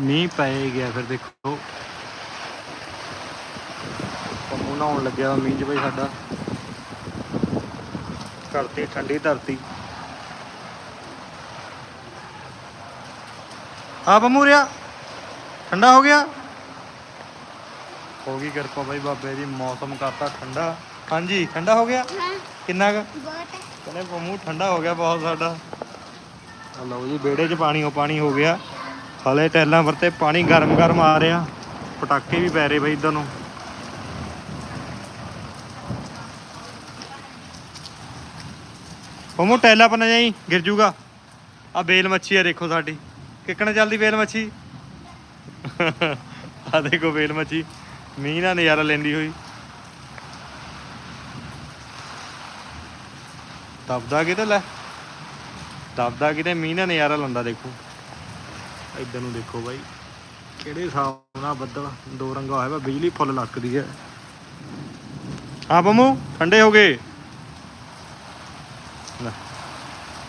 ਮੀਂਹ ਪੈ ਗਿਆ ਫਿਰ ਦੇਖੋ। ਪੰਮੂ ਨਹਾਉਣ ਲੱਗਿਆ ਮੀਂਹ 'ਚ ਬਈ ਸਾਡਾ। ਧਰਤੀ ਠੰਡੀ ਧਰਤੀ। ਆ ਪੰਮੂ ਰਿਆ ਠੰਡਾ ਹੋ ਗਿਆ? ਹੋ ਗਈ ਕਿਰਪਾ ਬਾਈ ਬਾਬੇ ਦੀ ਮੌਸਮ ਕਰਤਾ ਠੰਡਾ। ਹਾਂਜੀ ਠੰਡਾ ਹੋ ਗਿਆ? ਕਿੰਨਾ ਕੁ? ਬਹੁਤ। ਕਹਿੰਦੇ ਪੰਮੂ ਠੰਡਾ ਹੋ ਗਿਆ ਬਹੁਤ ਸਾਡਾ। ਲਓ ਜੀ ਵਿਹੜੇ 'ਚ ਪਾਣੀ ਹੋ ਪਾਣੀ ਹੋ ਗਿਆ। ਹਲੇ ਟੈਲਾਂ ਵਰਤੇ ਪਾਣੀ ਗਰਮ ਗਰਮ ਆ ਰਿਹਾ। ਪਟਾਕੇ ਵੀ ਪੈ ਰਹੇ ਬਈ ਇਧਰ ਨੂੰ। ਪੰਮੂ, ਟੈਲਾਂ ਪਰ ਨਾ ਜਾਈ, ਗਿਰ ਜੂਗਾ। ਆ ਬੇਲ ਮੱਛੀ ਆ ਦੇਖੋ ਸਾਡੀ। ਕਿੱਕਣ ਚੱਲਦੀ ਬੇਲ ਮੱਛੀ? ਆ ਦੇਖੋ ਬੇਲ ਮੱਛੀ। ਮੀਂਹ ਨਾਲ ਨਜ਼ਾਰਾ ਲੈਂਦੀ ਹੋਈ। ਦਬਦਾ ਕਿਤੇ ਲੈ? ਦਬਦਾ ਕਿਤੇ ਮੀਂਹ ਨਾਲ ਨਜ਼ਾਰਾ ਲੰਦਾ ਦੇਖੋ। ਇੱਧਰ ਨੂੰ ਦੇਖੋ ਬਾਈ। ਕਿਹੜੇ ਹਿਸਾਬ ਨਾਲ ਬੱਦਲ ਦੋ ਰੰਗਾ ਹੋਇਆ ਵਾ ਬਿਜਲੀ ਫੁੱਲ ਲੱਕਦੀ ਹੈ। ਹਾਂ ਬੰਮੂ ਠੰਡੇ ਹੋ ਗਏ। ਲੈ,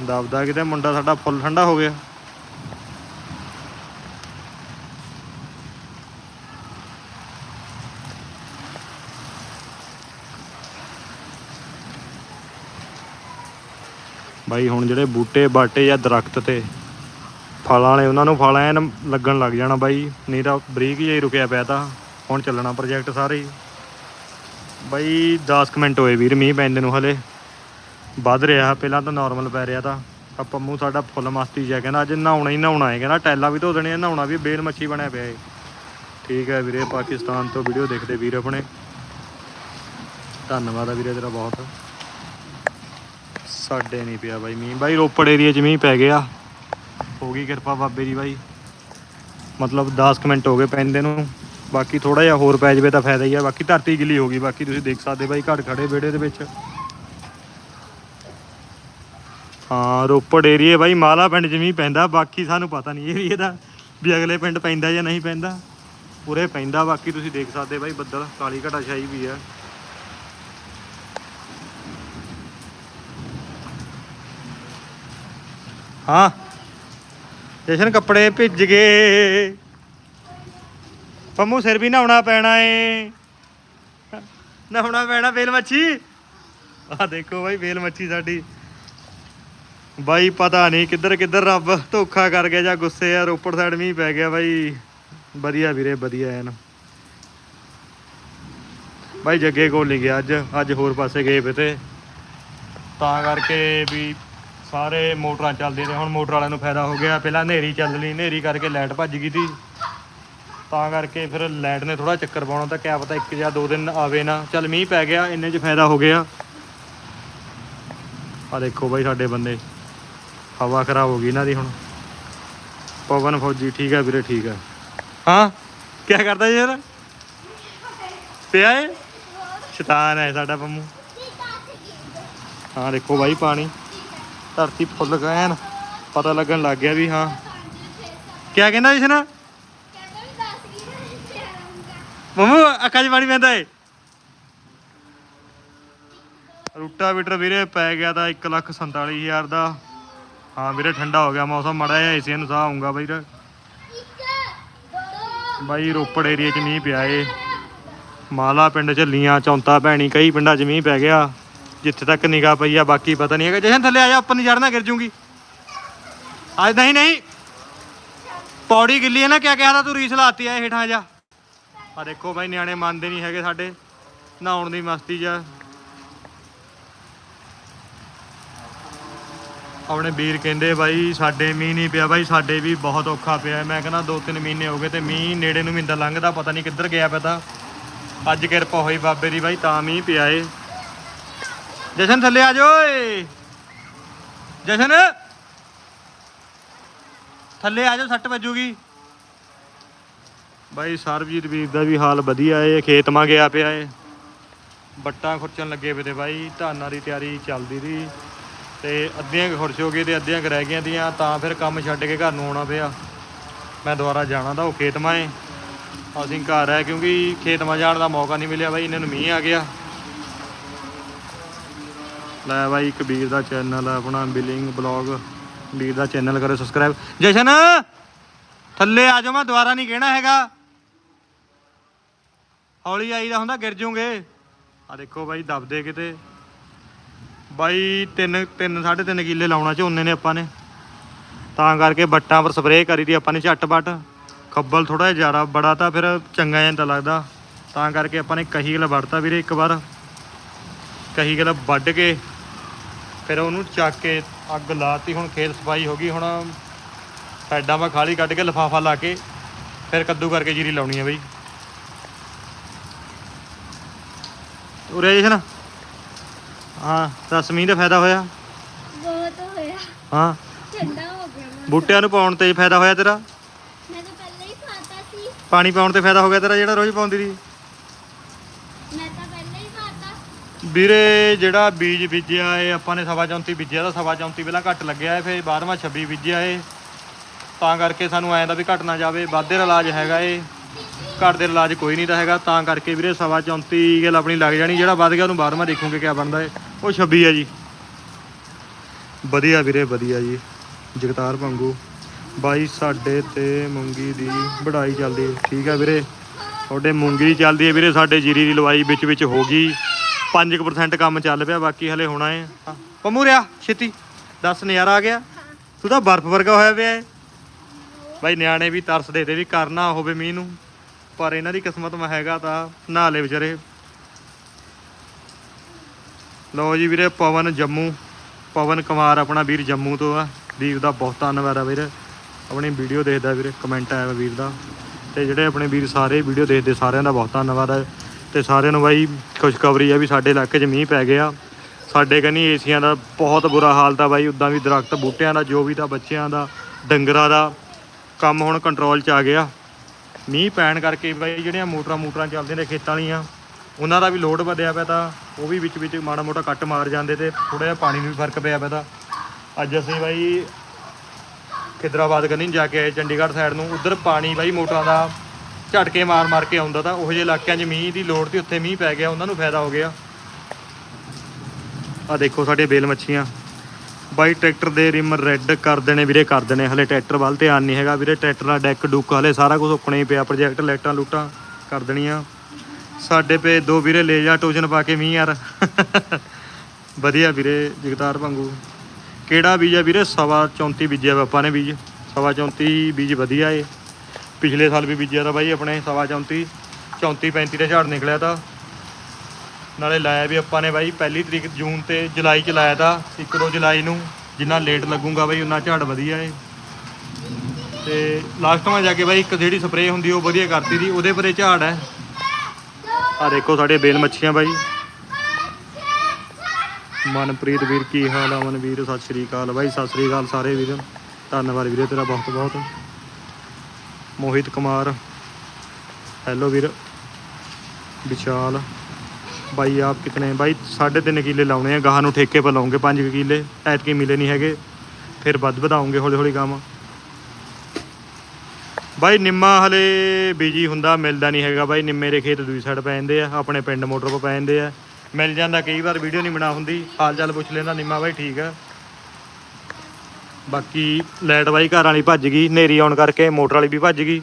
ਦਬਦਾ ਕਿਤੇ ਮੁੰਡਾ ਸਾਡਾ ਫੁੱਲ ਠੰਡਾ ਹੋ ਗਿਆ। ਬਾਈ ਹੁਣ ਜਿਹੜੇ ਬੂਟੇ ਬਾਟੇ ਜਾਂ ਦਰਖਤ ਤੇ ਫਲਾਂ ਵਾਲੇ, ਉਹਨਾਂ ਨੂੰ ਫਲ ਐਨ ਲੱਗਣ ਲੱਗ ਜਾਣਾ ਬਾਈ, ਨਹੀਂ ਤਾਂ ਬਰੀਕ ਜਿਹਾ ਹੀ ਰੁਕਿਆ ਪਿਆ ਤਾਂ। ਹੁਣ ਚੱਲਣਾ ਪ੍ਰੋਜੈਕਟ ਸਾਰੇ ਹੀ। ਬਾਈ 10 ਕੁ ਮਿੰਟ ਹੋਏ ਵੀਰ, ਮੀਂਹ ਪੈਂਦੇ ਨੂੰ ਹਲੇ। ਵੱਧ ਰਿਹਾ, ਪਹਿਲਾਂ ਤਾਂ ਨਾਰਮਲ ਪੈ ਰਿਹਾ ਤਾਂ। ਆ ਪੰਮੂ ਸਾਡਾ ਫੁੱਲ ਮਸਤੀ ਜਿਹਾ ਕਹਿੰਦਾ, ਅੱਜ ਨਹਾਉਣਾ ਹੀ ਨਹਾਉਣਾ ਹੈ। ਕਹਿੰਦਾ ਟੈਲਾ ਵੀ ਧੋ ਦੇਣੇ ਨਹਾਉਣਾ ਵੀ ਬੇਲ ਮੱਛੀ ਬਣਿਆ ਪਿਆ ਏ। ਠੀਕ ਹੈ ਵੀਰੇ, ਪਾਕਿਸਤਾਨ ਤੋਂ ਵੀਡੀਓ ਦੇਖਦੇ ਵੀਰ ਆਪਣੇ। ਧੰਨਵਾਦ ਆ ਵੀਰੇ ਤੇਰਾ ਬਹੁਤ। ਸਾਡੇ ਨਹੀਂ ਪਿਆ ਬਾਈ ਮੀਂਹ। ਬਾਈ ਰੋਪੜ ਏਰੀਆ 'ਚ ਮੀਂਹ ਪੈ ਗਿਆ। ਹੋ ਗਈ ਕਿਰਪਾ ਬਾਬੇ ਦੀ ਬਾਈ। ਮਤਲਬ 10 ਕੁ ਮਿੰਟ ਹੋ ਗਏ ਪੈਂਦੇ ਨੂੰ। ਬਾਕੀ ਥੋੜਾ ਜਿਹਾ ਹੋਰ ਪੈ ਜਵੇ ਤਾਂ ਫਾਇਦਾ ਹੀ ਆ। ਬਾਕੀ ਧਰਤੀ ਗਿੱਲੀ ਹੋ ਗਈ। ਬਾਕੀ ਤੁਸੀਂ ਦੇਖ ਸਕਦੇ ਬਾਈ ਘੜ ਖੜੇ ਵਿਹੜੇ ਦੇ ਵਿੱਚ। ਹਾਂ, ਰੋਪੜ ਏਰੀਆ ਬਾਈ, ਮਾਲਾ ਪਿੰਡ ਜਿਵੇਂ ਪੈਂਦਾ। ਬਾਕੀ ਸਾਨੂੰ ਪਤਾ ਨਹੀਂ ਏਰੀਆ ਦਾ ਵੀ ਅਗਲੇ ਪਿੰਡ ਪੈਂਦਾ ਜਾਂ ਨਹੀਂ ਪੈਂਦਾ। ਉਰੇ ਪੈਂਦਾ। ਬਾਕੀ ਤੁਸੀਂ ਦੇਖ ਸਕਦੇ ਬਾਈ, ਬੱਦਲ, ਕਾਲੀ ਘਟਾ ਛਾਈ ਵੀ ਆ। ਹਾਂ। ਜਸ਼ਨ ਕੱਪੜੇ ਭਿੱਜ ਗਏ। ਪੰਮੂ ਸਿਰ ਵੀ ਨਹਾਉਣਾ ਪੈਣਾ ਏ। ਨਹਾਉਣਾ ਪੈਣਾ ਵੇਲ ਮੱਛੀ। ਆ ਦੇਖੋ ਬਾਈ ਵੇਲ ਮੱਛੀ ਸਾਡੀ। ਬਾਈ ਪਤਾ ਨਹੀਂ ਕਿੱਧਰ ਕਿੱਧਰ ਰੱਬ ਧੋਖਾ ਕਰ ਗਿਆ ਜਾਂ ਗੁੱਸੇ ਆ, ਰੋਪੜ ਸਾਈਡ ਮੀਂਹ ਪੈ ਗਿਆ ਬਾਈ। ਵਧੀਆ ਵੀਰੇ, ਵਧੀਆ ਐਨ। ਬਾਈ ਜੱਗੇ ਕੋਲ ਨਹੀਂ ਗਿਆ ਅੱਜ ਅੱਜ ਹੋਰ ਪਾਸੇ ਗਏ ਵੇ ਤਾਂ ਕਰਕੇ ਵੀ ਸਾਰੇ ਮੋਟਰਾਂ ਚੱਲਦੀਆਂ ਨੇ ਹੁਣ ਮੋਟਰ ਵਾਲਿਆਂ ਨੂੰ ਫਾਇਦਾ ਹੋ ਗਿਆ। ਪਹਿਲਾਂ ਹਨੇਰੀ ਚੱਲ ਲਈ ਹਨੇਰੀ ਕਰਕੇ ਲਾਈਟ ਭੱਜ ਗਈ ਤੀ ਤਾਂ ਕਰਕੇ ਫਿਰ ਲਾਈਟ ਨੇ ਥੋੜਾ ਚੱਕਰ ਪਾਉਣਾ ਤਾਂ ਕਿਆ ਪਤਾ ਇੱਕ ਜਾਂ ਦੋ ਦਿਨ ਆਵੇ ਨਾ। ਚੱਲ ਮੀਂਹ ਪੈ ਗਿਆ, ਇੰਨੇ 'ਚ ਫਾਇਦਾ ਹੋ ਗਿਆ। ਆ ਦੇਖੋ ਬਾਈ ਸਾਡੇ ਬੰਦੇ, ਹਵਾ ਖਰਾਬ ਹੋ ਗਈ ਇਹਨਾਂ ਦੀ ਹੁਣ। ਪਵਨ ਫੌਜੀ ਠੀਕ ਹੈ ਵੀਰੇ, ਠੀਕ ਹੈ ਹਾਂ? ਕੀ ਕਰਦਾ ਯਾਰ? ਪਿਆ ਏ? ਸ਼ੈਤਾਨ ਹੈ ਸਾਡਾ ਪੰਮੂ। ਹਾਂ ਦੇਖੋ ਬਾਈ ਪਾਣੀ। ਧਰਤੀ ਫੁੱਲ ਗਿਆ ਐਨ ਪਤਾ ਲੱਗਣ ਲੱਗ ਗਿਆ ਵੀ ਹਾਂ। ਕਿਆ ਕਹਿੰਦਾ ਇਸ ਨਾ ਮੰਮੂ, ਅੱਖਾਂ 'ਚ ਪਾਣੀ ਪੈਂਦਾ ਏ। ਰੂਟਾ ਵੀਟਰ ਵੀਰੇ ਪੈ ਗਿਆ ਤਾਂ 147000 ਦਾ। ਹਾਂ ਵੀਰੇ, ਠੰਡਾ ਹੋ ਗਿਆ, ਮੌਸਮ ਮੜਾ ਜਿਹਾ ਇਸੇ ਨੂੰ ਸਾਹ ਆਉਂਗਾ ਬਾਈ। ਬਾਈ, ਰੋਪੜ ਏਰੀਆ 'ਚ ਮੀਂਹ ਪਿਆ ਏ। ਮਾਲਾ ਪਿੰਡ 'ਚ ਲੀਆਂ, ਚੌਂਤਾ ਭੈਣੀ, ਕਈ ਪਿੰਡਾਂ 'ਚ ਮੀਂਹ ਪੈ ਗਿਆ। ਜਿੱਥੇ ਤੱਕ ਨਿਗਾਹ ਪਈ ਆ, ਬਾਕੀ ਪਤਾ ਨਹੀਂ ਹੈਗਾ। ਜਸ਼ਨ, ਥੱਲੇ ਆ ਜਾ, ਉੱਪਰ ਨਹੀਂ ਚੜਨਾ ਗਿਰ ਜੂਗੀ। ਅੱਜ ਨਹੀਂ ਨਹੀਂ। ਪੌੜੀ ਗਿੱਲੀ ਹੈ ਨਾ, ਕਿਆ ਕਿਹਾ ਤਾ ਤੂੰ ਰੀਸ ਲਾਤੀ ਆ ਹੇਠਾਂ ਜਾ। ਆ ਦੇਖੋ ਬਾਈ, ਨਿਆਣੇ ਮੰਨਦੇ ਨਹੀਂ ਹੈਗੇ ਸਾਡੇ। ਨਹਾਉਣ ਦੀ ਮਸਤੀ 'ਚ। ਆਪਣੇ ਵੀਰ ਕਹਿੰਦੇ, ਬਾਈ, ਸਾਡੇ ਮੀਂਹ ਨਹੀਂ ਪਿਆ। ਬਾਈ, ਸਾਡੇ ਵੀ ਬਹੁਤ ਔਖਾ ਪਿਆ। ਮੈਂ ਕਹਿੰਦਾ ਦੋ ਤਿੰਨ ਮਹੀਨੇ ਹੋ ਗਏ ਤੇ ਮੀਂਹ ਨੇੜੇ ਨੂੰ ਮਿੰਦਾ ਲੰਘਦਾ, ਪਤਾ ਨਹੀਂ ਕਿੱਧਰ ਗਿਆ ਪਤਾ ਅੱਜ ਕਿਰਪਾ ਹੋਈ ਬਾਬੇ ਦੀ, ਬਾਈ, ਤਾਂ ਮੀਂਹ ਪਿਆ ਏ। ਜਸ਼ਨ ਥੱਲੇ ਆ ਜਾ ਓਏ। ਜਸ਼ਨ। ਥੱਲੇ ਆ ਜਾ ਸੱਟ ਵੱਜੂਗੀ। ਬਾਈ ਸਰਬਜੀਤ ਵੀਰ ਦਾ ਵੀ ਹਾਲ ਵਧੀਆ ਏ, ਖੇਤ ਮਾ ਗਿਆ ਪਿਆ ਏ। ਬੱਟਾਂ ਖੁਰਚਣ ਲੱਗੇ ਪਏ ਤੇ ਬਾਈ, ਧਾਨਾਂ ਦੀ ਤਿਆਰੀ ਚੱਲਦੀ ਦੀ। ਤੇ ਅੱਧੀਆਂ ਖੁਰਚ ਹੋ ਗਏ ਤੇ ਅੱਧੀਆਂ ਰਹਿ ਗਈਆਂ ਦੀਆਂ ਤਾਂ ਫਿਰ ਕੰਮ ਛੱਡ ਕੇ ਘਰ ਨੂੰ ਆਉਣਾ ਪਿਆ। ਮੈਂ ਦੁਬਾਰਾ ਜਾਣਾ ਤਾਂ ਉਹ ਖੇਤ ਮਾ ਏ ਅਸੀਂ ਘਰ ਹੈ ਕਿਉਂਕਿ ਖੇਤ ਮਾ ਜਾਣ ਦਾ ਮੌਕਾ ਨਹੀਂ ਮਿਲਿਆ ਬਾਈ, ਇਹਨਾਂ ਨੂੰ ਮੀਂਹ ਆ ਗਿਆ। ਲੈ ਬਾਈ ਕਬੀਰ ਦਾ ਚੈਨਲ ਆ, ਆਪਣਾ ਬਿਲਿੰਗ ਬਲੌਗ। ਵੀਰ ਦਾ ਚੈਨਲ ਕਰੋ ਸਬਸਕ੍ਰਾਈਬ ਜਸ਼ਨ, ਥੱਲੇ ਆ ਜਾਓ ਮੈਂ ਦੁਬਾਰਾ ਨਹੀਂ ਕਹਿਣਾ ਹੈਗਾ। ਹੌਲੀ ਆਈਦਾ ਹੁੰਦਾ, ਗਿਰ ਜੂਗੇ। ਆ ਦੇਖੋ ਬਾਈ, ਦਬਦੇ ਕਿਤੇ। ਬਾਈ 3 3 3.5 ਕਿੱਲੇ ਲਾਉਣਾ ਝੋਨੇ ਨੇ ਆਪਾਂ ਨੇ। ਤਾਂ ਕਰਕੇ ਬੱਟਾਂ ਪਰ ਸਪਰੇਅ ਕਰੀ ਦੀ ਆਪਾਂ ਨੇ ਝੱਟ-ਪੱਟ। ਖੱਬਲ ਥੋੜਾ ਜਿਹਾ ਜ਼ਿਆਦਾ ਬੜਾ ਤਾਂ ਫਿਰ ਚੰਗਾ ਜਾਂਦਾ ਲੱਗਦਾ। ਤਾਂ ਕਰਕੇ ਆਪਾਂ ਨੇ ਕਹੀ ਗਲ ਵੜਤਾ ਵੀਰੇ ਇੱਕ ਵਾਰ। ਕਹੀ ਗਲ ਵੱਢ ਕੇ। ਫਿਰ ਉਹਨੂੰ ਚੱਕ ਕੇ ਅੱਗ ਲਾਤੀ ਹੁਣ ਖੇਤ ਸਫ਼ਾਈ ਹੋ ਗਈ ਹੁਣ ਸਾਈਡਾਂ 'ਮਾ ਖਾਲੀ ਕੱਢ ਕੇ ਲਫਾਫਾ ਲਾ ਕੇ ਫਿਰ ਕੱਦੂ ਕਰਕੇ ਜੀਰੀ ਲਾਉਣੀ ਹੈ ਬਈ। ਉਰੇ ਜਸ਼ਨ ਹਾਂ ਮੀਂਹ ਦਾ ਫਾਇਦਾ ਹੋਇਆ? ਬਹੁਤ ਹੋਇਆ। ਹਾਂ। ਠੰਡਾ ਹੋ ਗਿਆ। ਬੂਟਿਆਂ ਨੂੰ ਪਾਉਣ ਤੇ ਫਾਇਦਾ ਹੋਇਆ ਤੇਰਾ? ਮੈਂ ਤਾਂ ਪਹਿਲਾਂ ਹੀ ਪਾਤਾ ਸੀ। ਪਾਣੀ ਪਾਉਣ ਤੇ ਫਾਇਦਾ ਹੋ ਗਿਆ ਤੇਰਾ ਜਿਹੜਾ ਰੋਜ਼ ਪਾਉਂਦੀ ਸੀ ਮੈਂ ਤਾਂ ਪਹਿਲਾਂ ਹੀ ਪਾਤਾ ਵੀਰੇ, ਜਿਹੜਾ ਬੀਜ ਬੀਜਿਆ ਏ, ਆਪਾਂ ਨੇ ਸਵਾ 34 ਬੀਜਿਆ, ਤਾਂ ਸਵਾ 34 ਪਹਿਲਾਂ ਘੱਟ ਲੱਗਿਆ ਏ, ਫਿਰ 12ਵਾਂ 26 ਬੀਜਿਆ ਏ। ਤਾਂ ਕਰਕੇ ਸਾਨੂੰ ਐਂ ਦਾ ਵੀ ਘਟ ਨਾ ਜਾਵੇ ਵਾਧੇ ਦਾ ਇਲਾਜ ਹੈਗਾ ਏ। ਘੱਟ ਦੇ ਇਲਾਜ ਕੋਈ ਨਹੀਂ ਤਾਂ ਹੈਗਾ, ਤਾਂ ਕਰਕੇ ਵੀਰੇ ਸਵਾ 34 ਗੱਲ ਆਪਣੀ ਲੱਗ ਜਾਣੀ, ਜਿਹੜਾ ਵੱਧ ਗਿਆ ਉਹਨੂੰ 12ਵਾਂ ਦੇਖੂਗੇ ਕਿਆ ਬਣਦਾ ਏ। ਉਹ 26 ਆ ਜੀ। ਵਧੀਆ ਵੀਰੇ, ਵਧੀਆ ਜੀ। ਜਗਤਾਰ ਭੰਗੂ, ਬਾਈ ਸਾਡੇ ਤੇ ਮੂੰਗੀ ਦੀ ਵਢਾਈ ਚੱਲਦੀ ਏ। ਠੀਕ ਆ ਵੀਰੇ, ਤੁਹਾਡੇ ਮੂੰਗੀ ਦੀ ਚੱਲਦੀ ਏ ਵੀਰੇ, ਸਾਡੇ ਜੀਰੀ ਦੀ ਲਵਾਈ ਵਿੱਚ ਵਿੱਚ ਹੋ ਗਈ। 5% ਕੰਮ ਚੱਲ ਪਿਆ, ਬਾਕੀ ਹਲੇ ਹੋਣਾ ਏ। ਹਾਂ। ਪੰਮੂ ਰਿਆ, ਛੇਤੀ। ਦੱਸ, ਨਜ਼ਾਰਾ ਆ ਗਿਆ। ਤੂੰ ਤਾਂ ਬਰਫ਼ ਵਰਗਾ ਹੋਇਆ ਪਿਆ ਏ। ਬਾਈ, ਨਿਆਣੇ ਵੀ ਤਰਸਦੇ ਤੇ ਵੀ ਕਰਨਾ ਹੋਵੇ ਮੀਂਹ ਨੂੰ। ਪਰ ਇਹਨਾਂ ਦੀ ਕਿਸਮਤ ਮਾ ਹੈਗਾ ਤਾਂ ਨਹਾ ਲੈ ਵਿਚਾਰੇ। ਲਓ ਜੀ ਵੀਰੇ, ਪਵਨ ਜੰਮੂ। ਪਵਨ ਕੁਮਾਰ ਆਪਣਾ ਵੀਰ ਜੰਮੂ ਤੋਂ ਆ। ਵੀਰ ਦਾ ਬਹੁਤ ਧੰਨਵਾਦ ਆ ਵੀਰ। ਆਪਣੀ ਵੀਡੀਓ ਦੇਖਦਾ ਵੀਰੇ ਕਮੈਂਟ ਆਇਆ ਵਾ ਵੀਰ ਦਾ। ਤੇ ਜਿਹੜੇ ਆਪਣੇ ਵੀਰ ਸਾਰੇ ਵੀਡੀਓ ਦੇਖਦੇ ਸਾਰਿਆਂ ਦਾ ਬਹੁਤ ਧੰਨਵਾਦ ਹੈ ਤੇ ਸਾਰਿਆਂ ਨੂੰ ਬਾਈ ਖੁਸ਼ਖਬਰੀ ਆ ਵੀ ਸਾਡੇ ਇਲਾਕੇ 'ਚ ਮੀਂਹ ਪੈ ਗਿਆ। ਸਾਡੇ ਕਹਿੰਦੀ ਏਸੀਆਂ ਦਾ ਬਹੁਤ ਬੁਰਾ ਹਾਲ ਤਾਂ ਬਾਈ, ਉਦਾਂ ਵੀ ਦਰਖਤ ਬੂਟਿਆਂ ਦਾ, ਜੋ ਵੀ ਤਾਂ ਬੱਚਿਆਂ ਦਾ, ਡੰਗਰਾਂ ਦਾ ਕੰਮ ਹੁਣ ਕੰਟਰੋਲ 'ਚ ਆ ਗਿਆ। ਮੀਂਹ ਪੈਣ ਕਰਕੇ ਬਾਈ ਜਿਹੜੀਆਂ ਮੋਟਰਾਂ ਮੋਟਰਾਂ ਚੱਲਦੀਆਂ ਨੇ ਖੇਤਾਂ ਵਾਲੀਆਂ, ਉਹਨਾਂ ਦਾ ਵੀ ਲੋਡ ਵਧਿਆ ਪਿਆ ਤਾਂ ਉਹ ਵੀ ਵਿੱਚ ਵਿੱਚ ਮਾੜਾ ਮੋਟਾ ਕੱਟ ਮਾਰ ਜਾਂਦੇ ਤੇ ਥੋੜਾ ਜਿਹਾ ਪਾਣੀ ਨੂੰ ਵੀ ਫ਼ਰਕ ਪਿਆ ਪਿਆ ਤਾਂ। ਅੱਜ ਅਸੀਂ ਬਾਈ ਖਿਦਰਾਬਾਦ ਕਨੀ ਜਾ ਕੇ ਆਏ ਚੰਡੀਗੜ੍ਹ ਸਾਈਡ ਨੂੰ, ਉਧਰ ਪਾਣੀ ਬਾਈ ਮੋਟਰਾਂ ਦਾ ਝਟਕੇ ਮਾਰ ਮਾਰ ਕੇ ਆਉਂਦਾ ਤਾਂ ਉਹੋ ਜਿਹੇ ਇਲਾਕਿਆਂ 'ਚ ਮੀਂਹ ਦੀ ਲੋੜ ਤੇ ਉੱਥੇ ਮੀਂਹ ਪੈ ਗਿਆ, ਉਹਨਾਂ ਨੂੰ ਫਾਇਦਾ ਹੋ ਗਿਆ। ਆ ਦੇਖੋ ਸਾਡੇ ਬੇਲ ਮੱਛੀਆਂ। ਬਾਈ ਟਰੈਕਟਰ ਦੇ ਰਿਮ ਰੈੱਡ ਕਰ ਦੇਣੇ ਵੀਰੇ, ਕਰ ਦੇਣੇ। ਹਲੇ ਟਰੈਕਟਰ ਵੱਲ ਧਿਆਨ ਨਹੀਂ ਹੈਗਾ ਵੀਰੇ, ਟਰੈਕਟਰ ਦਾ ਡੈਕ ਡੁੱਕ ਹਲੇ ਸਾਰਾ ਕੁਝ ਉੱਕਣੇ ਹੀ ਪਿਆ, ਪ੍ਰੋਜੈਕਟ ਲਾਈਟਾਂ ਲੂਟਾਂ ਕਰ ਦੇਣੀਆਂ। ਸਾਡੇ ਪੇ ਦੋ ਵੀਰੇ ਲੈ ਜਾ ਟੋਜਨ ਪਾ ਕੇ ਮੀਂਹ ਯਾਰ। ਵਧੀਆ ਵੀਰੇ, ਜਗਤਾਰ ਭੰਗੂ ਕਿਹੜਾ ਬੀਜ ਆ ਵੀਰੇ? ਸਵਾ 34 ਬੀਜਿਆ ਵਾ, ਆਪਾਂ ਨੇ ਬੀਜ। ਸਵਾ 34 ਬੀਜ ਵਧੀਆ ਏ। ਪਿਛਲੇ ਸਾਲ ਵੀ ਬੀਜਿਆ ਤਾਂ ਬਾਈ ਆਪਣੇ ਸਵਾ 34 34 35 ਦਾ ਝਾੜ ਨਿਕਲਿਆ ਤਾਂ। ਨਾਲੇ ਲਾਇਆ ਵੀ ਆਪਾਂ ਨੇ ਬਾਈ ਪਹਿਲੀ ਤਰੀਕ ਜੂਨ ਤੇ ਜੁਲਾਈ ਚ ਲਾਇਆ ਤਾਂ 1-2 ਜੁਲਾਈ ਨੂੰ ਜਿੰਨਾ ਲੇਟ ਲੱਗੂਗਾ ਬਾਈ ਉਨਾ ਝਾੜ ਵਧੀਆ ਏ। ਤੇ ਲਾਸਟ ਮਾ ਜਾ ਕੇ ਬਾਈ ਇੱਕ ਜਿਹੜੀ ਸਪਰੇਅ ਹੁੰਦੀ ਉਹ ਵਧੀਆ ਕਰਤੀ ਦੀ, ਉਹਦੇ ਪਰੇ ਝਾੜ ਹੈ। ਆ ਦੇਖੋ ਸਾਡੇ ਬੇਲ ਮੱਛੀਆਂ ਬਾਈ। ਮਨਪ੍ਰੀਤ ਵੀਰ, ਕੀ ਹਾਲ ਆ ਮਨਵੀਰ? ਸਤਿ ਸ਼੍ਰੀ ਅਕਾਲ ਬਾਈ, ਸਤਿ ਸ਼੍ਰੀ ਅਕਾਲ ਸਾਰੇ ਵੀਰ। ਧੰਨਵਾਦ ਵੀਰੇ ਤੇਰਾ ਬਹੁਤ ਬਹੁਤ ਮੋਹਿਤ ਕੁਮਾਰ। ਹੈਲੋ ਵੀਰ। ਵਿਸ਼ਾਲ। ਬਾਈ ਆਪ ਕਿਤਨੇ? ਬਾਈ 3.5 ਕਿੱਲੇ ਲਾਉਣੇ ਆ। ਗਾਹਾਂ ਨੂੰ ਠੇਕੇ ਪਰ ਲਾਉਂਗੇ 5 ਕਿੱਲੇ। ਐਤਕੀ ਮਿਲੇ ਨਹੀਂ ਹੈਗੇ। ਫਿਰ ਵੱਧ ਵਧਾਉਂਗੇ ਹੌਲੀ ਹੌਲੀ ਕੰਮ ਬਾਈ ਨਿੰਮਾ ਹਲੇ ਬੀਜੀ ਹੁੰਦਾ, ਮਿਲਦਾ ਨਹੀਂ ਹੈਗਾ। ਬਾਈ ਨਿੰਮੇ ਦੇ ਖੇਤ ਦੂਜੀ ਸਾਈਡ ਪੈ ਜਾਂਦੇ ਆ। ਆਪਣੇ ਪਿੰਡ ਮੋਟਰ 'ਤੇ ਪੈ ਜਾਂਦੇ ਆ। ਮਿਲ ਜਾਂਦਾ, ਕਈ ਵਾਰ ਵੀਡੀਓ ਨਹੀਂ ਬਣਾ ਹੁੰਦੀ। ਹਾਲ ਚਾਲ ਪੁੱਛ ਲੈਂਦਾ ਨਿੰਮਾ ਬਾਈ, ਠੀਕ ਆ। ਬਾਕੀ ਲਾਈਟ ਬਾਈ ਘਰ ਵਾਲੀ ਭੱਜ ਗਈ, ਹਨੇਰੀ ਆਉਣ ਕਰਕੇ ਮੋਟਰ ਵਾਲੀ ਵੀ ਭੱਜ ਗਈ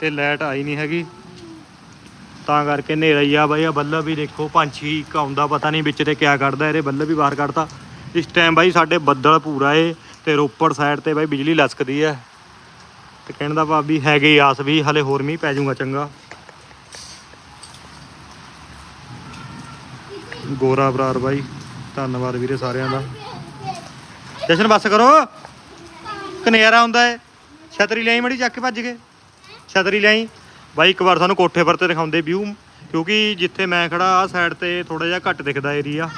ਤੇ ਲਾਈਟ ਆਈ ਨਹੀਂ ਹੈਗੀ। ਤਾਂ ਕਰਕੇ ਹਨੇਰਾ ਹੀ ਆ ਬਾਈ ਆ ਬੱਲਬ ਵੀ ਦੇਖੋ, ਪੰਛੀ ਇੱਕ ਆਉਂਦਾ, ਪਤਾ ਨਹੀਂ ਵਿੱਚ ਤੇ ਕਿਆ ਕੱਢਦਾ, ਇਹਦੇ ਬੱਲਬ ਵੀ ਬਾਹਰ ਕੱਢਤਾ। ਇਸ ਟਾਈਮ ਬਾਈ ਸਾਡੇ ਬੱਦਲ ਪੂਰਾ ਏ ਤੇ ਰੋਪੜ ਸਾਈਡ ਤੇ ਬਾਈ ਬਿਜਲੀ ਲਸਕਦੀ ਹੈ ਤੇ ਕਹਿਣ ਦਾ ਭਾਵ ਵੀ ਹੈਗੇ ਆਸ ਵੀ ਹਲੇ ਹੋਰ ਮੀਂਹ ਪੈ ਜਾਊਗਾ ਚੰਗਾ। ਗੋਰਾ ਬਰਾਰ ਬਾਈ, ਧੰਨਵਾਦ ਵੀਰੇ ਸਾਰਿਆਂ ਦਾ। ਜਸ਼ਨ ਬੱਸ ਕਰੋ। ਕਨੇਰਾ ਹੁੰਦਾ ਏ। ਛਤਰੀ ਲਿਆਈ ਮੜੀ, ਚੱਕ ਕੇ ਭੱਜ ਗਏ। ਛਤਰੀ ਲਿਆਈ। ਬਾਈ, ਇੱਕ ਵਾਰ ਸਾਨੂੰ ਕੋਠੇ ਪਰ ਤੇ ਦਿਖਾਉਂਦੇ ਵਿਊ। ਕਿਉਂਕਿ ਜਿੱਥੇ ਮੈਂ ਖੜਾ ਆ ਸਾਈਡ ਤੇ ਥੋੜਾ ਜਿਹਾ ਘੱਟ ਦਿਖਦਾ ਏਰੀਆ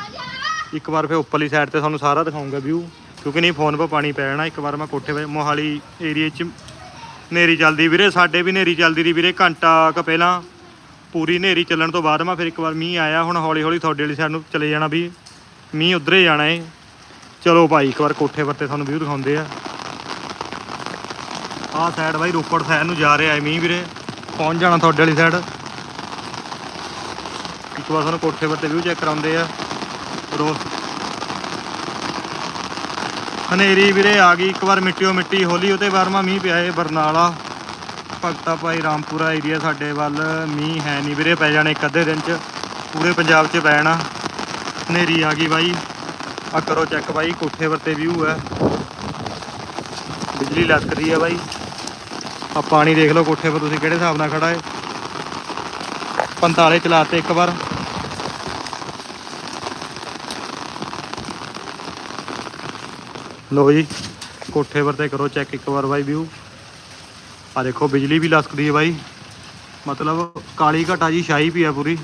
ਇੱਕ ਵਾਰ ਫੇ ਉੱਪਰਲੀ ਸਾਈਡ ਤੇ ਤੁਹਾਨੂੰ ਸਾਰਾ ਦਿਖਾਉਂਗਾ ਵਿਊ। ਕਿਉਂਕਿ ਨਹੀਂ ਫੋਨ 'ਤੇ ਪਾਣੀ ਪੈ ਜਾਣਾ। ਇੱਕ ਵਾਰ ਮੈਂ ਕੋਠੇ 'ਤੇ ਮੋਹਾਲੀ ਏਰੀਏ 'ਚ ਨੇਰੀ ਚੱਲਦੀ। ਵੀਰੇ, ਸਾਡੇ ਵੀ ਨੇਰੀ ਚੱਲਦੀ ਰਹੀ। ਵੀਰੇ, ਘੰਟਾ ਕ ਪਹਿਲਾਂ ਪੂਰੀ ਨੇਰੀ ਚੱਲਣ ਤੋਂ ਬਾਅਦ ਮੈਂ ਫਿਰ ਇੱਕ ਵਾਰ ਮੀਂਹ ਆਇਆ। ਹੁਣ ਹੌਲੀ ਹੌਲੀ ਤੁਹਾਡੇ ਵਾਲੀ ਸਾਈਡ ਨੂੰ ਚਲੇ ਜਾਣਾ ਵੀ। ਮੀਂਹ ਉਧਰੇ ਜਾਣਾ ਏ। ਚਲੋ ਭਾਈ, ਇੱਕ ਵਾਰ ਕੋਠੇ ਪਰ ਤੇ ਤੁਹਾਨੂੰ ਵਿਊ ਦਿਖਾਉਂਦੇ ਆ। ਆਹ ਸਾਈਡ ਬਾਈ ਰੋਪੜ ਸਾਈਡ ਨੂੰ ਜਾ ਰਿਹਾ ਏ ਮੀਂਹ ਵੀਰੇ। ਪਹੁੰਚ ਜਾਣਾ ਤੁਹਾਡੇ ਵਾਲੀ ਸਾਈਡ ਇੱਕ ਵਾਰ ਤੁਹਾਨੂੰ ਕੋਠੇ ਪਰ ਤੇ ਵਿਊ ਚੈੱਕ ਕਰਾਉਂਦੇ ਆ। ਰੋ ਹਨੇਰੀ ਵੀਰੇ ਆ ਗਈ, ਇੱਕ ਵਾਰ ਮਿੱਟੀਓ ਮਿੱਟੀ ਹੋਲੀ ਉਹਤੇ ਬਾਰਮਾ ਮੀਂਹ ਪਿਆ ਏ ਬਰਨਾਲਾ। ਭਗਤਾ ਭਾਈ ਰਾਮਪੁਰਾ ਏਰੀਆ ਸਾਡੇ ਵੱਲ, ਮੀਂਹ ਹੈ ਨਹੀਂ ਵੀਰੇ, ਪੈ ਜਾਣੇ ਇੱਕ ਅੱਧੇ ਦਿਨ ਚ। ਪੂਰੇ ਪੰਜਾਬ 'ਚ ਪੈਣਾ ਹਨੇਰੀ ਆ ਗਈ ਬਾਈ। ਆ ਕਰੋ ਚੈੱਕ ਬਾਈ, ਕੋਠੇ ਵਰਤੇ ਵਿਊ ਹੈ। ਬਿਜਲੀ ਲੱਕਦੀ ਹੈ ਬਾਈ। ਆ ਪਾਣੀ ਦੇਖ ਲਓ ਕੋਠੇ 'ਪਰ ਤੁਸੀਂ ਕਿਹੜੇ ਹਿਸਾਬ ਨਾਲ ਖੜਾ ਹੈ। 45 ਚਲਾਤੇ ਇੱਕ ਵਾਰ। ਲੋ ਜੀ, ਕੋਠੇ ਵਰਤੇ ਕਰੋ ਚੈੱਕ ਇੱਕ ਵਾਰ ਬਾਈ ਵਿਊ ਆ ਦੇਖੋ ਬਿਜਲੀ ਵੀ ਲਸਕਦੀ ਹੈ ਬਾਈ। ਮਤਲਬ ਕਾਲੀ ਘਟਾ ਜੀ, ਛਾਈ ਪਈ ਆ ਪੂਰੀ।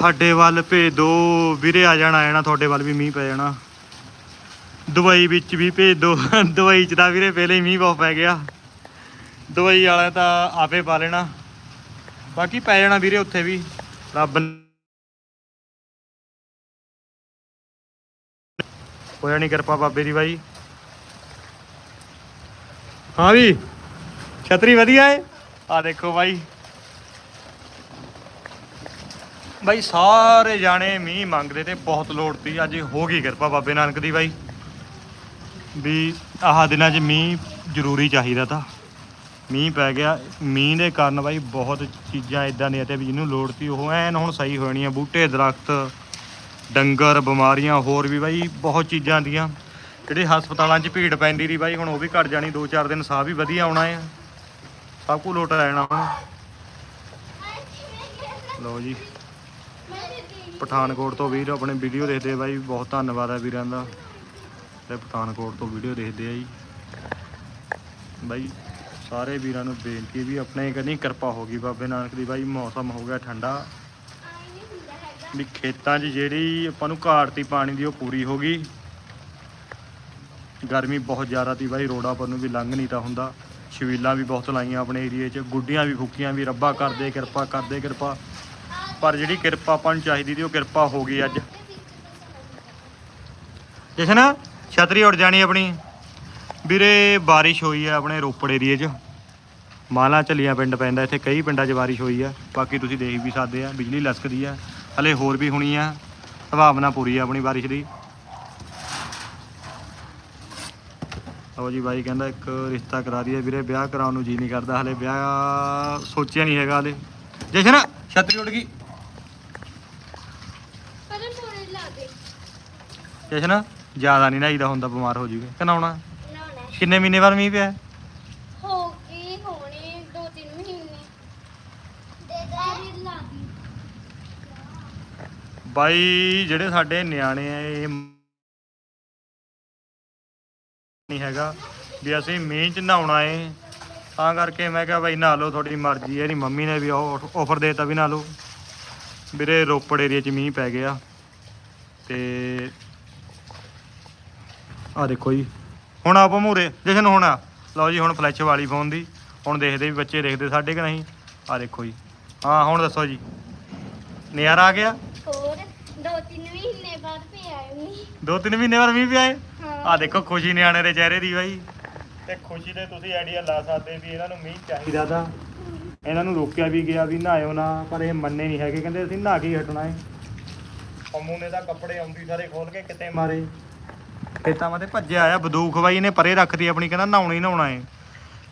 ਸਾਡੇ ਵੱਲ ਭੇਜ ਦੋ ਵੀਰੇ ਆ ਜਾਣਾ ਆਣਾ ਤੁਹਾਡੇ ਵੱਲ ਵੀ ਮੀਂਹ ਪੈ ਜਾਣਾ। ਦੁਬਈ ਵਿੱਚ ਵੀ ਭੇਜ ਦੋ ਦੁਬਈ ਚ ਤਾਂ ਵੀਰੇ ਪਹਿਲੇ ਹੀ ਮੀਂਹ ਬਹੁਤ ਪੈ ਗਿਆ। ਦੁਬਈ ਵਾਲਾ ਤਾਂ ਆਪੇ ਪਾ ਲੈਣਾ। ਬਾਕੀ ਪੈ ਜਾਣਾ ਵੀਰੇ ਉੱਥੇ ਵੀ, ਰੱਬ ਹੋਇਆ ਨਹੀਂ ਕਿਰਪਾ ਬਾਬੇ ਦੀ ਬਾਈ। ਹਾਂ ਵੀ, ਛਤਰੀ ਵਧੀਆ ਏ। ਆ ਦੇਖੋ ਬਾਈ। ਬਾਈ, ਸਾਰੇ ਜਾਣੇ ਮੀਂਹ ਮੰਗਦੇ ਤੇ ਬਹੁਤ ਲੋੜ ਤੀ। ਅੱਜ ਹੋ ਗਈ ਕਿਰਪਾ ਬਾਬੇ ਨਾਨਕ ਦੀ ਬਾਈ। ਵੀ ਆਹ ਦਿਨਾਂ 'ਚ ਮੀਂਹ ਜ਼ਰੂਰੀ ਚਾਹੀਦਾ ਤਾਂ। ਮੀਂਹ ਪੈ ਗਿਆ। ਮੀਂਹ ਦੇ ਕਾਰਨ ਬਾਈ ਬਹੁਤ ਚੀਜ਼ਾਂ ਇਦਾਂ ਦੀਆਂ ਤੇ ਵੀ ਜਿਹਨੂੰ ਲੋੜ ਤੀ, ਉਹ ਐਨ ਹੁਣ ਸਹੀ ਹੋਣੀਆਂ। ਬੂਟੇ, ਦਰਖਤ, ਡੰਗਰ, ਬਿਮਾਰੀਆਂ, ਹੋਰ ਵੀ ਬਾਈ ਬਹੁਤ ਚੀਜ਼ਾਂ ਦੀਆਂ। ਜਿਹੜੇ ਹਸਪਤਾਲਾਂ 'ਚ ਭੀੜ ਪੈਂਦੀ ਰਹੀ ਬਾਈ, ਹੁਣ ਉਹ ਵੀ ਘਟ ਜਾਣੀ। 2-4 ਦਿਨ ਸਾਹ ਵੀ ਵਧੀਆ ਆਉਣਾ ਆ। ਸਭ ਕੁ ਲੋਟ ਰਹਿਣਾ ਹੁਣ ਲਓ ਜੀ। ਪਠਾਨਕੋਟ ਤੋਂ ਵੀਰ ਆਪਣੇ ਵੀਡੀਓ ਦੇਖਦੇ ਆ ਬਾਈ, ਬਹੁਤ ਧੰਨਵਾਦ ਹੈ ਵੀਰਾਂ ਦਾ। ਤੇ ਪਠਾਨਕੋਟ ਤੋਂ ਵੀਡੀਓ ਦੇਖਦੇ ਆ ਜੀ। ਬਾਈ, ਸਾਰੇ ਵੀਰਾਂ ਨੂੰ ਬੇਨਤੀ ਵੀ ਆਪਣੇ ਕਨੀ ਕਿਰਪਾ ਹੋ ਗਈ ਬਾਬੇ ਨਾਨਕ ਦੀ। ਬਾਈ, ਮੌਸਮ ਹੋ ਗਿਆ ਠੰਡਾ। ਵੀ ਖੇਤਾਂ 'ਚ ਜਿਹੜੀ ਆਪਾਂ ਨੂੰ ਘਾਟ ਤੀ ਪਾਣੀ ਦੀ ਉਹ ਪੂਰੀ ਹੋ ਗਈ। ਗਰਮੀ ਬਹੁਤ ਜ਼ਿਆਦਾ ਤੀ ਬਾਈ, ਰੋਡਾਂ ਪਰ ਨੂੰ ਵੀ ਲੰਘ ਨਹੀਂ ਤਾਂ ਹੁੰਦਾ। ਛਬੀਲਾਂ ਵੀ ਬਹੁਤ ਲਾਈਆਂ ਆਪਣੇ ਏਰੀਏ 'ਚ, ਗੁੱਡੀਆਂ ਵੀ ਫੁੱਕੀਆਂ ਵੀ ਰੱਬਾ ਕਰਦੇ, ਕਿਰਪਾ ਕਰਦੇ, ਕਿਰਪਾ। ਪਰ ਜਿਹੜੀ ਕਿਰਪਾ ਆਪਾਂ ਨੂੰ ਚਾਹੀਦੀ ਸੀ ਉਹ ਕਿਰਪਾ ਹੋ ਗਈ ਅੱਜ। ਜਸ਼ਨ, ਛਤਰੀ ਉੱਡ ਜਾਣੀ ਆਪਣੀ। ਵੀਰੇ, ਬਾਰਿਸ਼ ਹੋਈ ਹੈ ਆਪਣੇ ਰੋਪੜ ਏਰੀਏ 'ਚ। ਮਾਲਾ ਚੱਲੀਆਂ ਪਿੰਡ ਪੈਂਦਾ, ਇੱਥੇ ਕਈ ਪਿੰਡਾਂ 'ਚ ਬਾਰਿਸ਼ ਹੋਈ ਆ। ਬਾਕੀ ਤੁਸੀਂ ਦੇਖ ਵੀ ਸਕਦੇ ਆ, ਬਿਜਲੀ ਲਸਕਦੀ ਆ। ਹਲੇ ਹੋਰ ਵੀ ਹੋਣੀ ਆ, ਸੰਭਾਵਨਾ ਪੂਰੀ ਆ ਆਪਣੀ ਬਾਰਿਸ਼ ਦੀ। ਆਓ ਜੀ, ਬਾਈ ਕਹਿੰਦਾ ਇੱਕ ਰਿਸ਼ਤਾ ਕਰਾ ਦਈਏ। ਵੀਰੇ, ਵਿਆਹ ਕਰਾਉਣ ਨੂੰ ਜੀ ਨਹੀਂ ਕਰਦਾ, ਹਲੇ ਵਿਆਹ ਸੋਚਿਆ ਨਹੀਂ ਹੈਗਾ ਹਲੇ। ਜਸ਼ਨ, ਛਤਰੀ ਉੱਡ ਗਈ ਪਰ ਥੋੜੇ ਲਾ ਦੇ ਜਸ਼ਨ ਜ਼ਿਆਦਾ ਨਹੀਂ ਨਾਈਦਾ ਹੁੰਦਾ ਬਿਮਾਰ ਹੋ ਜੂਗੇ। ਕਨਾਉਣਾ? ਲਾਉਣਾ ਕਿੰਨੇ ਮਹੀਨੇ ਬਾਅਦ ਮੀਂਹ ਪਿਆ? ਹੋ ਗਏ ਹੋਣੇ ਦੋ ਤਿੰਨ ਮਹੀਨੇ। ਦੇ ਦੇ। ਲਾ ਦੀ ਬਾਈ ਜਿਹੜੇ ਸਾਡੇ ਨਿਆਣੇ ਆ ਇਹ ਨਹੀਂ ਹੈਗਾ ਵੀ ਅਸੀਂ ਮੀਂਹ ਚ ਨਹਾਉਣਾ ਏ। ਤਾਂ ਕਰਕੇ ਮੈਂ ਕਿਹਾ ਬਾਈ ਨਹਾ ਲਓ ਤੁਹਾਡੀ ਮਰਜ਼ੀ ਹੈ। ਇਹਦੀ ਮੰਮੀ ਨੇ ਵੀ ਉਹ ਆਫਰ ਦੇਤਾ ਵੀ ਨਹਾ ਲਓ। ਵੀਰੇ ਰੋਪੜ ਏਰੀਆ ਚ ਮੀਂਹ ਪੈ ਗਿਆ। ਤੇ ਆ ਦੇਖੋ ਜੀ। ਹੁਣ ਆਪ ਮੂਰੇ ਜਸ਼ਨ ਹੁਣ ਆ। ਲਓ ਜੀ ਹੁਣ ਫਲੈਸ਼ ਵਾਲੀ ਫੋਨ ਦੀ। ਹੁਣ ਦੇਖਦੇ ਵੀ ਬੱਚੇ ਦੇਖਦੇ ਸਾਡੇ ਕਿ ਨਹੀਂ। ਆ ਦੇਖੋ ਜੀ। ਹਾਂ ਹੁਣ ਦੱਸੋ ਜੀ। ਨਜ਼ਾਰਾ ਆ ਗਿਆ? ਹੋਰ ਦੋ ਤਿੰਨ ਮਹੀਨੇ ਬਾਅਦ ਪਿਆ ਨਹੀਂ ਦੋ ਤਿੰਨ ਮਹੀਨੇ ਬਾਅਦ ਮੀਂਹ ਪਿਆ ਹਾਂ। ਆ ਦੇਖੋ ਖੁਸ਼ੀ ਨਿਆਣੇ ਦੇ ਚਿਹਰੇ ਦੀ ਬਾਈ। ਤੇ ਖੁਸ਼ੀ ਦੇ ਤੁਸੀਂ ਆਈਡੀਆ ਲਾ ਸਕਦੇ ਵੀ ਇਹਨਾਂ ਨੂੰ ਮੀਂਹ ਚਾਹੀਦਾ ਤਾਂ। ਇਹਨਾਂ ਨੂੰ ਰੋਕਿਆ ਵੀ ਗਿਆ ਵੀ ਨਹਾਇਓ ਨਾ ਪਰ ਇਹ ਮੰਨੇ ਨਹੀਂ ਹੈਗੇ। ਕਹਿੰਦੇ ਅਸੀਂ ਨਹਾ ਕੇ ਹੀ ਹਟਣਾ ਏ। ਪੰਮੂ ਨੇ ਤਾਂ ਕੱਪੜੇ ਆਉਂਦੀ ਸਾਰੇ ਖੋਲ ਕੇ ਕਿਤੇ ਮਾਰੇ। ਖੇਤਾਂ ਮਾ ਤੇ ਭੱਜਿਆ ਆਇਆ ਬਦੂਖ ਬਾਈ ਨੇ ਪਰੇ ਰੱਖਦੀ ਆਪਣੀ ਕਹਿੰਦਾ ਨਹਾਉਣਾ ਹੀ ਨਹਾਉਣਾ ਏ।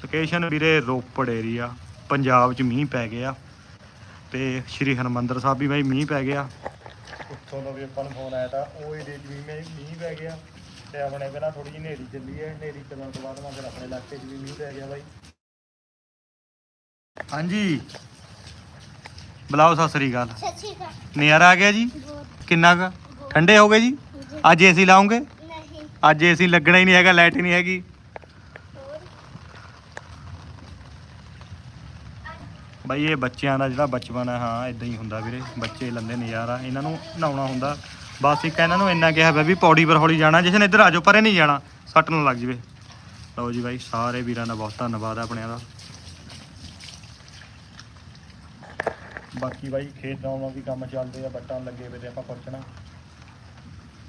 ਲੋਕੇਸ਼ਨ ਵੀਰੇ ਰੋਪੜ ਏਰੀਆ ਪੰਜਾਬ 'ਚ ਮੀਂਹ ਪੈ ਗਿਆ। ਤੇ ਸ਼੍ਰੀ ਹਰਮੰਦਰ ਸਾਹਿਬ ਵੀ ਬਾਈ ਮੀਂਹ ਪੈ ਗਿਆ। ਉੱਥੋਂ ਦਾ ਵੀ ਆਪਾਂ ਨੂੰ ਫੋਨ ਆਇਆ ਤਾਂ ਉਹ ਏਰੀਏ 'ਚ ਵੀ ਮੀਂਹ ਪੈ ਗਿਆ। ਤੇ ਆਪਣੇ ਪਹਿਲਾਂ ਥੋੜੀ ਜਿਹੀ ਹਨੇਰੀ ਚੱਲੀ ਹੈ ਹਨੇਰੀ ਚੱਲਣ ਤੋਂ ਬਾਅਦ ਮੈਂ ਫਿਰ ਆਪਣੇ ਇਲਾਕੇ 'ਚ ਵੀ ਮੀਂਹ ਪੈ ਗਿਆ ਬਾਈ। ਹਾਂਜੀ। ਬੁਲਾਓ ਸਤਿ ਸ੍ਰੀ ਅਕਾਲ। ਸੱਚੀ ਦਾ ਨਜ਼ਾਰਾ ਆ ਗਿਆ ਜੀ? ਕਿੰਨਾ ਕੁ? ਠੰਡੇ ਹੋ ਗਏ ਜੀ? ਅੱਜ ਏਸੀ ਲਾਉਂਗੇ ਨਹੀਂ। ਅੱਜ ਏਸੀ ਲੱਗਣਾ ਹੀ ਨਹੀਂ ਹੈਗਾ ਲਾਈਟ ਹੀ ਨਹੀਂ ਹੈਗੀ। ਬਾਈ ਇਹ ਬੱਚਿਆਂ ਦਾ ਜਿਹੜਾ ਬਚਪਨ ਹੈ ਹਾਂ ਇਦਾਂ ਹੀ ਹੁੰਦਾ ਵੀਰੇ। ਬੱਚੇ ਲੰਦੇ ਨਜ਼ਾਰਾ। ਇਹਨਾਂ ਨੂੰ ਨਹਾਉਣਾ ਹੁੰਦਾ। ਬਸ ਇੱਕ ਇਹਨਾਂ ਨੂੰ ਇੰਨਾ ਕਿਹਾ ਵੀ ਪੌੜੀ ਪਰ ਹੌਲੀ ਜਾਣਾ। ਜਿਸਨ ਇੱਧਰ ਆ ਜਾਓ ਪਰੇ ਨਹੀਂ ਜਾਣਾ। ਸੱਟ ਨਾ ਲੱਗ ਜਵੇ। ਲਓ ਜੀ ਬਾਈ ਸਾਰੇ ਵੀਰਾਂ ਦਾ ਬਹੁਤ ਧੰਨਵਾਦ ਹੈ ਆਪਣਿਆਂ ਦਾ। ਬਾਕੀ ਬਾਈ ਖੇਤ ਲਾਉਣ ਵੀ ਕੰਮ ਚੱਲਦੇ ਆ ਬੱਟਾਂ ਲੱਗੇ ਵੇ ਤੇ ਆਪਾਂ ਪੁੱਛਣਾ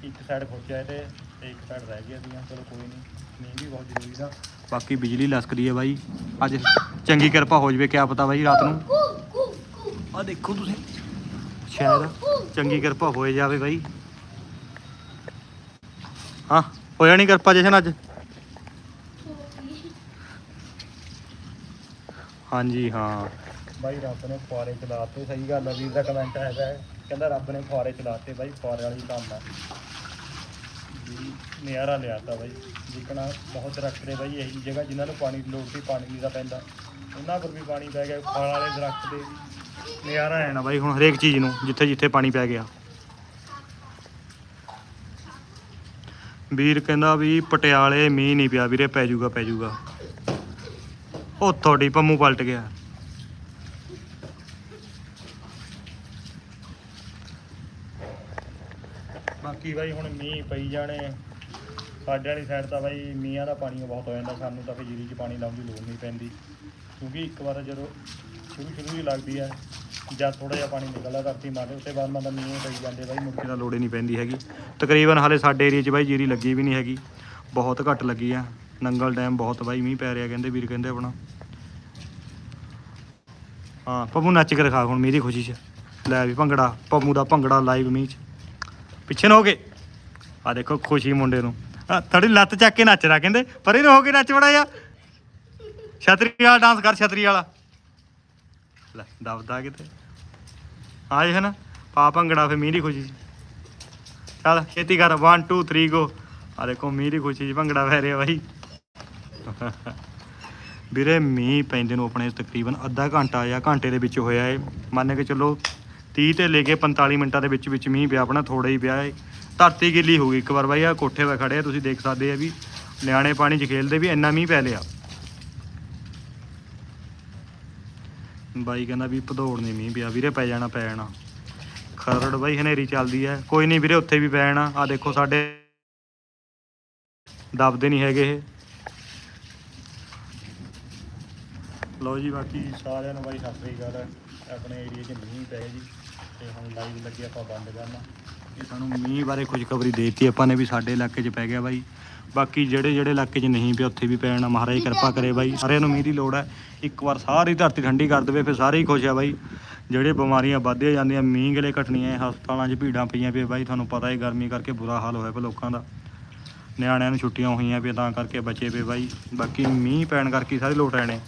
ਇੱਕ ਸਾਈਡ ਪੁੱਛਿਆ ਤੇ ਤੇ ਇੱਕ ਸਾਈਡ ਰਹਿ ਗਿਆ ਸੀਗਾ ਚਲੋ ਕੋਈ ਨਹੀਂ ਨਹੀਂ ਵੀ ਬਹੁਤ ਜ਼ਰੂਰੀ ਦਾ ਬਾਕੀ ਬਿਜਲੀ ਲਸਕਦੀ ਹੈ ਬਾਈ। ਅੱਜ ਚੰਗੀ ਕਿਰਪਾ ਹੋ ਜਵੇ ਕਿਆ ਪਤਾ ਬਾਈ ਰਾਤ ਨੂੰ। ਆ ਦੇਖੋ ਤੁਸੀਂ ਸ਼ਾਇਦ ਚੰਗੀ ਕਿਰਪਾ ਹੋਏ ਜਾਵੇ ਬਾਈ। ਹੋਇਆ ਨਹੀਂ ਕਿਰਪਾ ਜਸ਼ਨ ਅੱਜ? ਹਾਂਜੀ ਹਾਂ। ਬਾਈ ਰੱਬ ਨੇ ਫੁਆਰੇ ਚਲਾਤੇ, ਸਹੀ ਗੱਲ ਆ ਵੀਰ ਦਾ ਕਮੈਂਟ ਹੈਗਾ ਹੈ। ਕਹਿੰਦਾ ਰੱਬ ਨੇ ਫੁਆਰੇ ਚਲਾਤੇ ਬਾਈ, ਫੁਆਰੇ ਵਾਲੀ ਕੰਮ ਆ। ਵੀ ਨਿਆਰਾ ਲਿਆਤਾ ਬਾਈ। ਜਿਕਣਾ ਬਹੁਤ ਦਰਖਤ ਨੇ ਬਾਈ, ਇਹੀ ਜਗ੍ਹਾ ਜਿਨ੍ਹਾਂ ਨੂੰ ਪਾਣੀ ਦੀ ਲੋੜ ਸੀ, ਪਾਣੀ ਨਹੀਂ ਦਾ ਪੈਂਦਾ। ਉਹਨਾਂ ਕੋਲ ਵੀ ਪਾਣੀ ਪੈ ਗਿਆ, ਫਲ ਵਾਲੇ ਦਰਖਤ ਦੇ ਵੀ। ਨਿਆਰਾ ਹੈ ਨਾ ਬਾਈ ਹੁਣ ਹਰੇਕ ਚੀਜ਼ ਨੂੰ, ਜਿੱਥੇ ਜਿੱਥੇ ਪਾਣੀ ਪੈ ਗਿਆ। ਵੀਰ ਕਹਿੰਦਾ ਵੀ ਪਟਿਆਲੇ ਮੀਂਹ ਨਹੀਂ ਪਿਆ ਵੀਰੇ, ਪੈ ਜਾਊਗਾ ਪੈ ਜਾਊਗਾ। ਉਹ ਤੁਹਾਡੀ ਪੰਮੂ ਪਲਟ ਗਿਆ। ਬਾਕੀ ਬਾਈ ਹੁਣ ਮੀਂਹ ਪਈ ਜਾਣੇ। ਸਾਡੇ ਵਾਲੀ ਸਾਈਡ ਤਾਂ ਬਾਈ ਮੀਂਹਾਂ ਦਾ ਪਾਣੀ ਬਹੁਤ ਹੋ ਜਾਂਦਾ, ਸਾਨੂੰ ਤਾਂ ਫਿਰ ਜੀਰੀ 'ਚ ਪਾਣੀ ਲਾਉਣ ਦੀ ਲੋੜ ਨਹੀਂ ਪੈਂਦੀ। ਕਿਉਂਕਿ ਇੱਕ ਵਾਰ ਜਦੋਂ ਸ਼ੁਰੂ ਸ਼ੁਰੂ ਹੀ ਲੱਗਦੀ ਹੈ ਜਦ ਥੋੜਾ ਜਿਹਾ ਪਾਣੀ ਨਿਕਲਦਾ ਧਰਤੀ ਮਾਰਦੇ ਉੱਤੇ ਬਾਅਦ ਮਤਲਬ ਮੀਂਹ ਪਈ ਜਾਂਦੇ ਬਾਈ, ਮੁੜ ਕੇ ਤਾਂ ਲੋੜ ਹੀ ਨਹੀਂ ਪੈਂਦੀ ਹੈਗੀ। ਤਕਰੀਬਨ ਹਾਲੇ ਸਾਡੇ ਏਰੀਆ 'ਚ ਬਾਈ ਜੀਰੀ ਲੱਗੀ ਵੀ ਨਹੀਂ ਹੈਗੀ। ਬਹੁਤ ਘੱਟ ਲੱਗੀ ਆ। ਨੰਗਲ ਡੈਮ ਬਹੁਤ ਬਾਈ, ਮੀਂਹ ਪੈ ਰਿਹਾ ਕਹਿੰਦੇ, ਵੀਰ ਕਹਿੰਦੇ ਆਪਣਾ। ਹਾਂ ਪੱਪੂ ਨੱਚ ਕੇ ਦਿਖਾ ਹੁਣ ਮੀਂਹ ਦੀ ਖੁਸ਼ੀ 'ਚ। ਲੈ ਵੀ ਭੰਗੜਾ ਪੱਪੂ ਦਾ ਭੰਗੜਾ ਲਾਈਵ ਮੀਂਹ 'ਚ। ਪਿੱਛੇ ਨੂੰ ਹੋ ਕੇ ਆ ਦੇਖੋ ਖੁਸ਼ੀ ਮੁੰਡੇ ਨੂੰ। ਆ ਥੋੜੀ ਲੱਤ ਚੱਕ ਕੇ ਨੱਚਦਾ ਕਹਿੰਦੇ, ਪਰੇ ਨੂੰ ਹੋ ਕੇ ਨੱਚ ਬੜਾ ਆ ਛਤਰੀ ਵਾਲਾ ਡਾਂਸ ਕਰ ਛਤਰੀ ਵਾਲਾ ਲੈ, ਦਬਦਾ ਕਿਤੇ। ਆ ਜੇ ਹਨਾ ਪਾ ਭੰਗੜਾ ਫੇ ਮੀਂਹ ਦੀ ਖੁਸ਼ੀ ਚੱਲ, ਛੇਤੀ ਕਰ 1 2 3 ਗੋ ਆ ਦੇਖੋ ਮੀਂਹ ਦੀ ਖੁਸ਼ੀ 'ਚ ਭੰਗੜਾ ਪੈ ਰਿਹਾ ਬਾਈ। ਵੀਰੇ ਮੀਂਹ ਪੈਂਦੇ ਨੂੰ ਆਪਣੇ ਤਕਰੀਬਨ ਅੱਧਾ ਘੰਟਾ ਜਾਂ ਘੰਟੇ ਦੇ ਵਿੱਚ ਹੋਇਆ ਏ। ਮੰਨ ਕੇ ਚੱਲੋ 30 ਤੇ ਲੈ ਕੇ 45 ਮਿੰਟਾਂ ਦੇ ਵਿੱਚ ਵਿੱਚ ਮੀਂਹ ਪਿਆ, ਆਪਣਾ ਥੋੜਾ ਹੀ ਪਿਆ ਏ। ਧਰਤੀ ਗਿੱਲੀ ਹੋ ਗਈ ਇੱਕ ਵਾਰ ਬਾਈ ਆ ਕੋਠੇ 'ਤੇ ਖੜੇ ਆ, ਤੁਸੀਂ ਦੇਖ ਸਕਦੇ ਆ ਵੀ ਨਿਆਣੇ ਪਾਣੀ 'ਚ ਖੇਲਦੇ ਵੀ ਇੰਨਾ ਮੀਂਹ ਪੈ ਲਿਆ। ਬਾਈ ਕਹਿੰਦਾ ਵੀ ਭਦੌੜ ਨਹੀਂ ਮੀਂਹ ਪਿਆ, ਵੀਰੇ ਪੈ ਜਾਣਾ ਪੈ ਜਾਣਾ। ਖਰੜ ਬਾਈ ਹਨੇਰੀ ਚੱਲਦੀ ਹੈ ਕੋਈ ਨਹੀਂ ਵੀਰੇ ਉੱਥੇ ਵੀ ਪੈ ਜਾਣਾ ਆ ਦੇਖੋ ਸਾਡੇ ਦਬਦੇ ਨਹੀਂ ਹੈਗੇ ਇਹ। ਲਓ ਜੀ ਬਾਕੀ ਸਾਰਿਆਂ ਨੂੰ ਬਾਈ ਸਤਿ ਸ੍ਰੀ ਅਕਾਲ, ਆਪਣੇ ਏਰੀਆ 'ਚ ਮੀਂਹ ਪਏ ਜੀ। ਤੇ ਹੁਣ ਲਾਈਵ ਲੱਗੇ ਆਪਾਂ ਬੰਦ ਕਰਨਾ। ਇਹ ਸਾਨੂੰ ਮੀਂਹ ਬਾਰੇ ਖੁਸ਼ਖਬਰੀ ਦੇਤੀ ਆਪਾਂ ਨੇ ਵੀ ਸਾਡੇ ਇਲਾਕੇ 'ਚ ਪੈ ਗਿਆ ਬਾਈ। ਬਾਕੀ ਜਿਹੜੇ ਜਿਹੜੇ ਇਲਾਕੇ 'ਚ ਨਹੀਂ ਪਿਆ ਉੱਥੇ ਵੀ ਪੈਣਾ ਮਹਾਰਾਜ ਕਿਰਪਾ ਕਰੇ ਬਾਈ। ਸਾਰਿਆਂ ਨੂੰ ਮੀਂਹ ਦੀ ਲੋੜ ਹੈ। ਇੱਕ ਵਾਰ ਸਾਰੀ ਧਰਤੀ ਠੰਡੀ ਕਰ ਦੇਵੇ ਫਿਰ ਸਾਰੇ ਹੀ ਖੁਸ਼ ਆ ਬਾਈ। ਜਿਹੜੇ ਬਿਮਾਰੀਆਂ ਵੱਧਦੀਆਂ ਜਾਂਦੀਆਂ ਮੀਂਹ ਗਲੇ ਘਟਣੀਆਂ ਹਸਪਤਾਲਾਂ 'ਚ ਭੀੜਾਂ ਪਈਆਂ ਪਈਆਂ ਬਾਈ। ਤੁਹਾਨੂੰ ਪਤਾ ਹੈ ਗਰਮੀ ਕਰਕੇ ਬੁਰਾ ਹਾਲ ਹੋਇਆ ਪਿਆ ਲੋਕਾਂ ਦਾ। ਨਿਆਣਿਆਂ ਨੂੰ ਛੁੱਟੀਆਂ ਹੋਈਆਂ ਪਈਆਂ ਤਾਂ ਕਰਕੇ ਬੱਚੇ ਪਏ ਬਾਈ। ਬਾਕੀ ਮੀਂਹ ਪੈਣ ਕਰਕੇ ਸਾਰੇ ਲੋਟ ਕੰਦ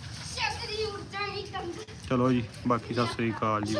ਚਲੋ ਜੀ ਬਾਕੀ ਸਤਿ ਸ੍ਰੀ ਅਕਾਲ ਜੀ।